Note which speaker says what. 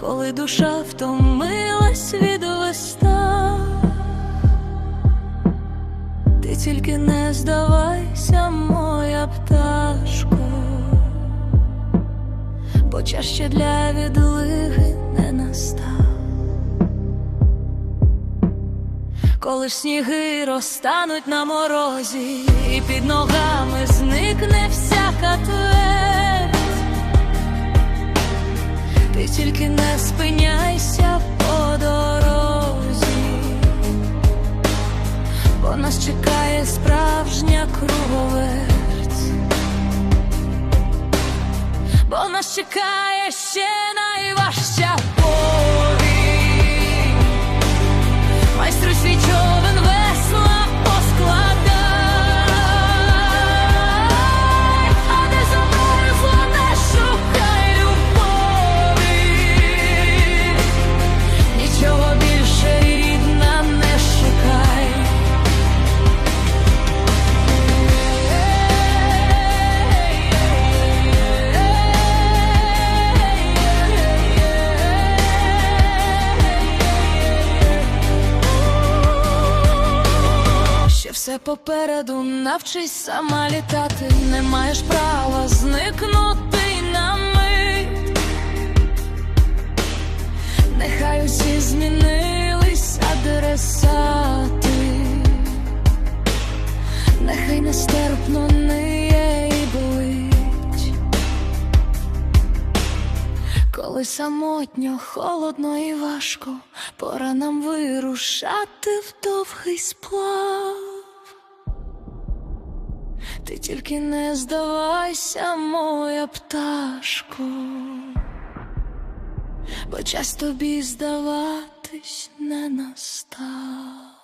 Speaker 1: коли душа втомилась від виста. Ти тільки не здавайся, моя пташко, бо час ще для відлиги не настав. Коли ж сніги розтануть на морозі, і під ногами зникне всяка твердь, ти тільки не спиняйся по дорозі, бо нас чекає справжня круговерть, бо нас чекає ще найважча повінь. Попереду навчись сама літати, не маєш права зникнути на мить. Нехай усі змінились адресати, нехай нестерпно ниє і. Коли самотньо, холодно і важко, пора нам вирушати в довгий сплав. Ти тільки не здавайся, моя пташко, бо час тобі здаватись не настав.